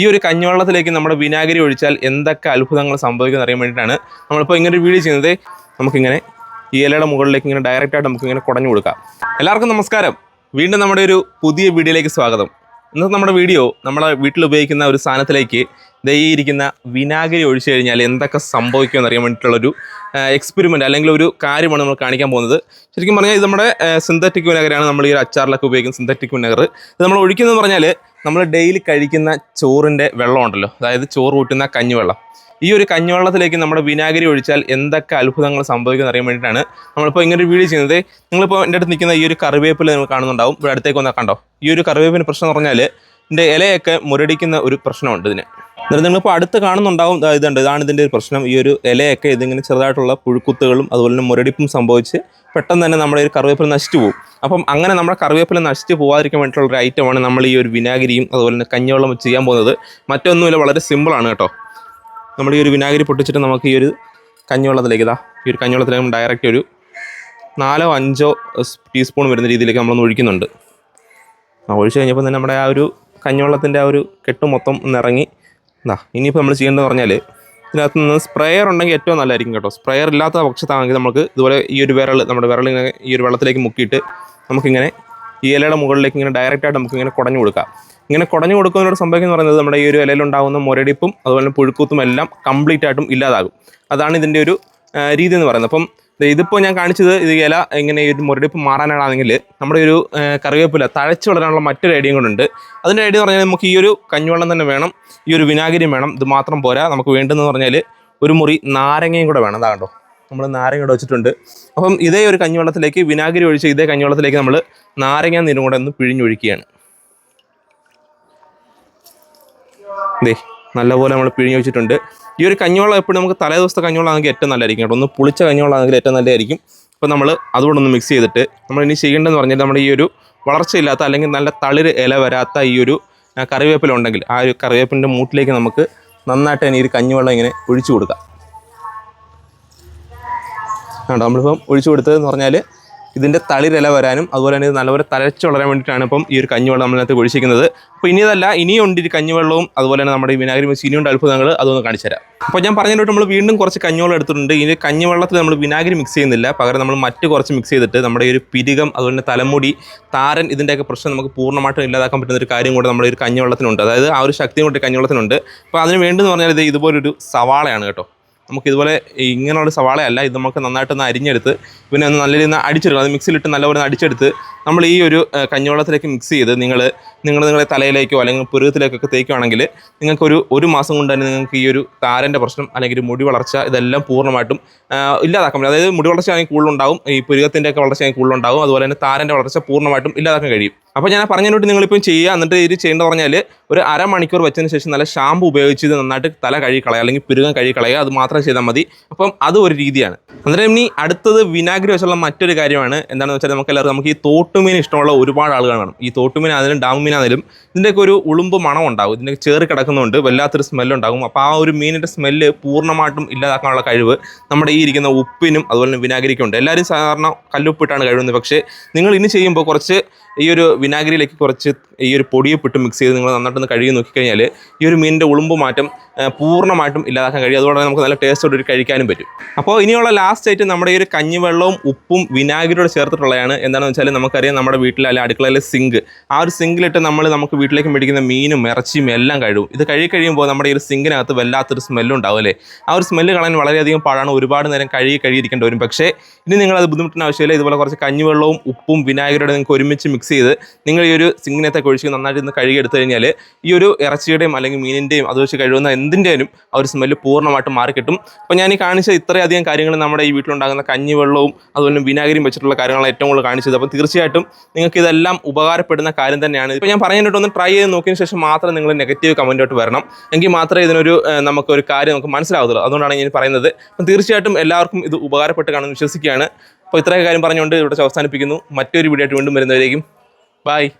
ഈ ഒരു കഞ്ഞിവെള്ളത്തിലേക്ക് നമ്മുടെ വിനാഗിരി ഒഴിച്ചാൽ എന്തൊക്കെ അത്ഭുതങ്ങൾ സംഭവിക്കുമെന്ന് അറിയാൻ വേണ്ടിയിട്ടാണ് നമ്മളിപ്പോൾ ഇങ്ങനെ ഒരു വീഡിയോ ചെയ്യുന്നത്. നമുക്കിങ്ങനെ ഈ ഇലയുടെ മുകളിലേക്ക് ഇങ്ങനെ ഡയറക്റ്റായിട്ട് നമുക്കിങ്ങനെ കുടഞ്ഞു കൊടുക്കാം. എല്ലാവർക്കും നമസ്കാരം. വീണ്ടും നമ്മുടെ ഒരു പുതിയ വീഡിയോയിലേക്ക് സ്വാഗതം. ഇന്നത്തെ നമ്മുടെ വീഡിയോ നമ്മുടെ വീട്ടിൽ ഉപയോഗിക്കുന്ന ഒരു സാധനത്തിലേക്ക് ദേ ഈ ഇരിക്കുന്ന വിനാഗിരി ഒഴിച്ചു കഴിഞ്ഞാൽ എന്തൊക്കെ സംഭവിക്കുമെന്ന് അറിയാൻ വേണ്ടിയിട്ടുള്ളൊരു എക്സ്പെരിമെന്റ് അല്ലെങ്കിൽ ഒരു കാര്യമാണ് നമ്മൾ കാണിക്കാൻ പോകുന്നത്. ശരിക്കും പറഞ്ഞാൽ ഇത് നമ്മുടെ സിന്തറ്റിക് വിനാഗിരിയാണ്. നമ്മൾ ഈ ഒരു അച്ചാറിലൊക്കെ ഉപയോഗിക്കുന്ന സിന്തറ്റിക് വിനാഗർ. ഇത് നമ്മൾ ഒഴിക്കുന്നതെന്ന് പറഞ്ഞാൽ നമ്മൾ ഡെയിലി കഴിക്കുന്ന ചോറിന്റെ വെള്ളമുണ്ടല്ലോ. അതായത് ചോറ് കൂട്ടുന്ന കഞ്ഞിവെള്ളം. ഈ ഒരു കഞ്ഞിവെള്ളത്തിലേക്ക് നമ്മുടെ വിനാഗിരി ഒഴിച്ചാൽ എന്തൊക്കെ അത്ഭുതങ്ങൾ സംഭവിക്കുന്ന അറിയാൻ വേണ്ടിയിട്ടാണ് നമ്മളിപ്പോൾ ഇങ്ങനെ ഒരു വീഡിയോ ചെയ്യുന്നത്. നിങ്ങളിപ്പോൾ എന്റെ അടുത്ത് നിൽക്കുന്ന ഈ ഒരു കറിവേപ്പില നിങ്ങൾ കാണുന്നുണ്ടാവും. ഇവിടെ അടുത്തേക്ക് വന്നാൽ കണ്ടോ? ഈ ഒരു കറിവേപ്പിന് പ്രശ്നം എന്ന് പറഞ്ഞാൽ ഇതിന്റെ ഇലയൊക്കെ മുരടിക്കുന്ന ഒരു പ്രശ്നമുണ്ട് ഇതിന്. എന്നിട്ട് നിങ്ങളിപ്പോൾ അടുത്ത് കാണുന്നുണ്ടാവും ഇതുണ്ട്. ഇതാണ് ഇതിന്റെ ഒരു പ്രശ്നം. ഈ ഒരു ഇലയൊക്കെ ഇതിങ്ങനെ ചെറുതായിട്ടുള്ള പുഴുക്കുത്തുകളും അതുപോലെ തന്നെ മുരടിപ്പും സംഭവിച്ച് പെട്ടെന്ന് തന്നെ നമ്മുടെ ഒരു കറിവേപ്പില നശിച്ചു പോകും. അപ്പം അങ്ങനെ നമ്മുടെ കറിവേപ്പില നശിച്ചു പോകാതിരിക്കാൻ വേണ്ടിയിട്ടുള്ള ഒരു ഐറ്റമാണ് നമ്മൾ ഈ ഒരു വിനാഗിരിയും അതുപോലെ തന്നെ കഞ്ഞിവെള്ളം വെച്ച് ചെയ്യാൻ പോകുന്നത്. മറ്റൊന്നുമില്ല വളരെ സിമ്പിളാണ് കേട്ടോ. നമ്മൾ ഈ ഒരു വിനാഗിരി പൊട്ടിച്ചിട്ട് നമുക്ക് ഈ ഒരു കഞ്ഞിവെള്ളത്തിലേക്ക് ഇതാ ഈ ഒരു കഞ്ഞിവെള്ളത്തിലേക്ക് ഡയറക്റ്റ് ഒരു നാലോ അഞ്ചോ ടീസ്പൂൺ വരുന്ന രീതിയിലേക്ക് നമ്മളൊന്ന് ഒഴിക്കുന്നുണ്ട്. ഒഴിച്ച് കഴിഞ്ഞപ്പോൾ തന്നെ നമ്മുടെ ആ ഒരു കഞ്ഞിവെള്ളത്തിന്റെ ആ ഒരു കെട്ട് മൊത്തം ഒന്ന് ഇതാ ഇനിയിപ്പോൾ നമ്മൾ ചെയ്യേണ്ടതെന്ന് പറഞ്ഞാൽ ഇതിനകത്ത് നിന്ന് സ്പ്രെയർ ഉണ്ടെങ്കിൽ ഏറ്റവും നല്ലതായിരിക്കും കേട്ടോ. സ്പ്രെയർ ഇല്ലാത്ത പക്ഷത്താണെങ്കിൽ നമുക്ക് ഇതുപോലെ ഈ ഒരു വിരൽ നമ്മുടെ വിരൽ ഇങ്ങനെ ഈ ഒരു വെള്ളത്തിലേക്ക് മുക്കിയിട്ട് നമുക്കിങ്ങനെ ഈ ഇലയുടെ മുകളിലേക്ക് ഇങ്ങനെ ഡയറക്റ്റായിട്ട് നമുക്കിങ്ങനെ കുടഞ്ഞു കൊടുക്കാം. ഇങ്ങനെ കുടഞ്ഞു കൊടുക്കുന്നതിനോട് സംഭവിക്കുന്ന പറയുന്നത് നമ്മുടെ ഈ ഒരു ഇലയിലുണ്ടാകുന്ന മുരടിപ്പും അതുപോലെ പുഴുക്കൂത്തും എല്ലാം കംപ്ലീറ്റ് ആയിട്ടും ഇല്ലാതാകും. അതാണ് ഇതിന്റെ ഒരു രീതി എന്ന് പറയുന്നത്. അപ്പം ഇതിപ്പോൾ ഞാൻ കാണിച്ചത് ഇത് ഇല ഇങ്ങനെ ഒരു മുരടിപ്പ് മാറാനാണെങ്കിൽ നമ്മുടെ ഒരു കറിവേപ്പില തഴച്ചു വളരാനുള്ള മറ്റൊരു ഐഡിയയും കൊണ്ടുണ്ട് അതിന്റെ ഐഡിയ എന്ന് പറഞ്ഞാൽ നമുക്ക് ഈ ഒരു കഞ്ഞുവെള്ളം തന്നെ വേണം. ഈ ഒരു വിനാഗിരിയും വേണം. ഇത് മാത്രം പോരാ. നമുക്ക് വേണ്ടതെന്ന് പറഞ്ഞാൽ ഒരു മുറി നാരങ്ങയും കൂടെ വേണം. അതാണ്ടോ നമ്മൾ നാരങ്ങ ഇവിടെ വെച്ചിട്ടുണ്ട്. അപ്പം ഇതേ ഒരു കഞ്ഞിവെള്ളത്തിലേക്ക് വിനാഗിരി ഒഴിച്ച് ഇതേ കഞ്ഞിവെള്ളത്തിലേക്ക് നമ്മൾ നാരങ്ങ നീരും കൂടെ ഒന്ന് പിഴിഞ്ഞൊഴിക്കുകയാണ്. ദേ നല്ലപോലെ നമ്മൾ പിഴിഞ്ഞ് വെച്ചിട്ടുണ്ട്. ഈ ഒരു കഞ്ഞോളം എപ്പോഴും നമുക്ക് തലേ ദിവസത്തെ കഞ്ഞോളാണെങ്കിൽ ഏറ്റവും നല്ലതായിരിക്കും കേട്ടോ. ഒന്ന് പുളിച്ച കഞ്ഞോളാണെങ്കിൽ ഏറ്റവും നല്ലതായിരിക്കും. അപ്പോൾ നമ്മൾ അതുകൂടെ ഒന്ന് മിക്സ് ചെയ്തിട്ട് നമ്മൾ ഇനി ചെയ്യേണ്ടതെന്ന് പറഞ്ഞാൽ നമ്മുടെ ഈ ഒരു വളർച്ചയില്ലാത്ത അല്ലെങ്കിൽ നല്ല തളിര് ഇല വരാത്ത ഈ ഒരു കറിവേപ്പില ഉണ്ടെങ്കിൽ ആ ഒരു കറിവേപ്പിന്റെ മൂട്ടിലേക്ക് നമുക്ക് നന്നായിട്ട് തന്നെ ഈ ഒരു കഞ്ഞിവെള്ളം ഇങ്ങനെ ഒഴിച്ചു കൊടുക്കാം. കേട്ടോ നമ്മളിപ്പം ഒഴിച്ചു കൊടുത്തതെന്ന് പറഞ്ഞാൽ ഇതിന്റെ തളിരില വരാനും അതുപോലെ തന്നെ ഇത് നല്ലപോലെ തലച്ച് വളരാൻ വേണ്ടിയിട്ടാണ് ഇപ്പം ഈ ഒരു കഞ്ഞിവെള്ളം നമ്മളിനകത്ത് ഒഴിച്ചിരിക്കുന്നത്. അപ്പോൾ ഇനിയതല്ല ഇനിയുണ്ട് ഈ കഞ്ഞിവെള്ളവും അതുപോലെ തന്നെ നമ്മുടെ ഈ വിനാഗിരി വെച്ച് ഇനിയുണ്ട് അത്ഭുതങ്ങൾ അതൊന്ന് കാണിച്ചു തരാം. അപ്പോൾ ഞാൻ പറഞ്ഞിട്ട് നമ്മൾ വീണ്ടും കുറച്ച് കഞ്ഞിവെള്ളം എടുത്തിട്ടുണ്ട്. ഇനി കഞ്ഞിവെള്ളത്തിൽ നമ്മൾ വിനാഗിരി മിക്സ് ചെയ്യുന്നില്ല. പകരം നമ്മൾ മറ്റ് കുറച്ച് മിക്സ് ചെയ്തിട്ട് നമ്മുടെ ഈ ഒരു പിരികം അതുപോലെ തന്നെ തലമുടി താരൻ ഇതിന്റെയൊക്കെ പ്രശ്നം നമുക്ക് പൂർണമായിട്ടും ഇല്ലാതാക്കാൻ പറ്റുന്ന ഒരു കാര്യം കൂടെ നമ്മുടെ ഒരു കഞ്ഞിവെള്ളത്തിനുണ്ട്. അതായത് ആ ഒരു ശക്തിയും കൂടി കഞ്ഞിവെള്ളത്തിനുണ്ട്. അപ്പോൾ അതിന് വേണ്ടെന്ന് പറഞ്ഞാൽ ഇത് ഇതുപോലൊരു സവാളയാണ് കേട്ടോ. നമുക്ക് ഇതുപോലെ ഇങ്ങനെയുള്ള സവാളയല്ല ഇത് നമുക്ക് നന്നായിട്ടൊന്ന് അരിഞ്ഞെടുത്ത് പിന്നെ ഒന്ന് നല്ല രീതിയിൽ അടിച്ചെടുക്കുക അത് മിക്സിയിലിട്ട് നല്ലപോലെ അടിച്ചെടുത്ത് നമ്മൾ ഈ ഒരു കഞ്ഞിവെള്ളത്തിലേക്ക് മിക്സ് ചെയ്ത് നിങ്ങൾ നിങ്ങൾ നിങ്ങളുടെ തലയിലേക്കോ അല്ലെങ്കിൽ പുരുകത്തിലേക്കൊക്കെ തേക്കുകയാണെങ്കിൽ നിങ്ങൾക്കൊരു ഒരു മാസം കൊണ്ട് തന്നെ നിങ്ങൾക്ക് ഈ ഒരു താരന്റെ പ്രശ്നം അല്ലെങ്കിൽ മുടി വളർച്ച ഇതെല്ലാം പൂർണമായിട്ടും ഇല്ലാതാക്കാൻ പറ്റും. അതായത് മുടി വളർച്ച ആണെങ്കിൽ കൂടുതലുണ്ടാവും ഈ പുരുകത്തിന്റെ ഒക്കെ വളർച്ച ആണെങ്കിൽ കൂടുതലുണ്ടാവും അതുപോലെ തന്നെ താരന്റെ വളർച്ച പൂർണമായിട്ടും ഇല്ലാതാക്കാൻ കഴിയും. അപ്പോൾ ഞാൻ പറഞ്ഞതിനോട്ട് നിങ്ങളിപ്പം ചെയ്യുക എന്നിട്ട് ഇത് ചെയ്യേണ്ടത് പറഞ്ഞാൽ ഒരു അരമണിക്കൂർ വെച്ചതിന് ശേഷം നല്ല ഷാമ്പു ഉപയോഗിച്ച് നന്നായിട്ട് തല കഴുകി കളയുക അല്ലെങ്കിൽ പുരുകം കഴുകി കളയുക അത് ചെയ്താൽ മതി. അപ്പം അത് ഒരു രീതിയാണ്. അന്നേരം ഇനി അടുത്തത് വിനാഗിരി വെച്ചുള്ള മറ്റൊരു കാര്യമാണ്. എന്താണെന്ന് വെച്ചാൽ നമുക്ക് എല്ലാവർക്കും നമുക്ക് ഈ തോട്ടുമീൻ ഇഷ്ടമുള്ള ഒരുപാട് ആളുകൾ കാണും. ഈ തോട്ടുമീൻ ആണെങ്കിലും മീൻ ആണെങ്കിലും ഇതിന്റെയൊക്കെ ഒരു ഉളുമ്പ് മണം ഉണ്ടാകും ഇതിന്റെ ചേറി കിടക്കുന്നുണ്ട് വല്ലാത്തൊരു സ്മെല്ലുണ്ടാകും അപ്പോൾ ആ ഒരു മീനിന്റെ സ്മെല്ല് പൂർണമായിട്ടും ഇല്ലാതാക്കാനുള്ള കഴിവ് നമ്മുടെ ഈ ഇരിക്കുന്ന ഉപ്പിനും അതുപോലെ തന്നെ വിനാഗിരിക്കും ഉണ്ട്. എല്ലാവരും സാധാരണ കല്ലുപ്പിട്ടാണ് കഴിവുന്നത് പക്ഷേ നിങ്ങൾ ഇനി ചെയ്യുമ്പോൾ കുറച്ച് ഈ ഒരു വിനാഗിരിയിലേക്ക് കുറച്ച് ഈ ഒരു പൊടിയപ്പിട്ട് മിക്സ് ചെയ്ത് നിങ്ങൾ നന്നായിട്ടൊന്ന് കഴുകി നോക്കിക്കഴിഞ്ഞാൽ ഈ ഒരു മീനിന്റെ ഉളുമ്പ് മാറ്റം പൂർണമായിട്ടും ഇല്ലാതാക്കാൻ കഴിയും. അതുകൊണ്ട് നമുക്ക് നല്ല ടേസ്റ്റോട് ഒരു കഴിക്കാനും പറ്റും. അപ്പോൾ ഇനിയുള്ള ലാസ്റ്റ് ആയിട്ട് നമ്മുടെ ഈ ഒരു കഞ്ഞിവെള്ളവും ഉപ്പും വിനാഗിരിയോട് ചേർത്തിട്ടുള്ളതാണ്. എന്താണെന്ന് വെച്ചാൽ നമുക്കറിയാം നമ്മുടെ വീട്ടിലെ അല്ലെങ്കിൽ അടുക്കളയിലെ സിങ്ക് ആ ഒരു സിങ്കിലിട്ട് നമ്മൾ നമുക്ക് വീട്ടിലേക്ക് മേടിക്കുന്ന മീനും ഇറച്ചിയും എല്ലാം കഴുകും. ഇത് കഴുകി കഴിയുമ്പോൾ നമ്മുടെ ഈ ഒരു സിങ്കിനകത്ത് വല്ലാത്തൊരു സ്മെല്ലുണ്ടാവും അല്ലേ? ആ ഒരു സ്മെല്ല് കളയാൻ വളരെയധികം പാടാണ്. ഒരുപാട് നേരം കഴുകി കഴുകിയിരിക്കേണ്ടി വരും. പക്ഷേ ഇനി നിങ്ങളത് ബുദ്ധിമുട്ടിന് ആവശ്യമില്ല. ഇതുപോലെ കുറച്ച് കഞ്ഞിവെള്ളവും ഉപ്പും വിനാഗിരിയോടെ നിങ്ങൾക്ക് ഒരുമിച്ച് മിക്സ് ചെയ്ത് നിങ്ങൾ ഈ ഒരു സിങ്ങിനത്തെ കൊഴിച്ച് നന്നായിട്ട് ഒന്ന് കഴുകി എടുത്തു കഴിഞ്ഞാൽ ഈ ഒരു ഇറച്ചിയുടെയും അല്ലെങ്കിൽ മീനിന്റെയും അത് വെച്ച് കഴുകുന്ന എന്തിന്റെയും ആ ഒരു സ്മെല്ല് പൂർണമായിട്ട് മാറിക്കിട്ടും അപ്പോൾ ഞാൻ ഈ കാണിച്ച ഇത്രയധികം കാര്യങ്ങൾ നമ്മുടെ ഈ വീട്ടിലുണ്ടാകുന്ന കഞ്ഞിവെള്ളവും അതുപോലെ വിനാഗിരിയും വെച്ചിട്ടുള്ള കാര്യങ്ങളാണ് ഏറ്റവും കൂടുതൽ കാണിച്ചത്. അപ്പോൾ തീർച്ചയായിട്ടും നിങ്ങൾക്ക് ഇതെല്ലാം ഉപകാരപ്പെടുന്ന കാര്യം തന്നെയാണ്. ഇപ്പോൾ ഞാൻ പറഞ്ഞിട്ട് ഒന്ന് ട്രൈ ചെയ്ത് നോക്കിയതിന് ശേഷം മാത്രം നിങ്ങൾ നെഗറ്റീവ് കമന്റായിട്ട് വരണം. എങ്കിൽ മാത്രമേ ഇതിനൊരു നമുക്കൊരു കാര്യം നമുക്ക് മനസ്സിലാവത്തുള്ളൂ. അതുകൊണ്ടാണ് ഞാൻ പറയുന്നത്. അപ്പം തീർച്ചയായിട്ടും എല്ലാവർക്കും ഇത് ഉപകാരപ്പെട്ട് കാണുമെന്ന് വിശ്വസിക്കുകയാണ്. അപ്പോൾ ഇത്രയൊക്കെ കാര്യം പറഞ്ഞുകൊണ്ട് ഇവിടെ അവസാനിപ്പിക്കുന്നു. മറ്റൊരു വീഡിയോ ആയിട്ട് വീണ്ടും വരുന്നവരേക്കും Bye.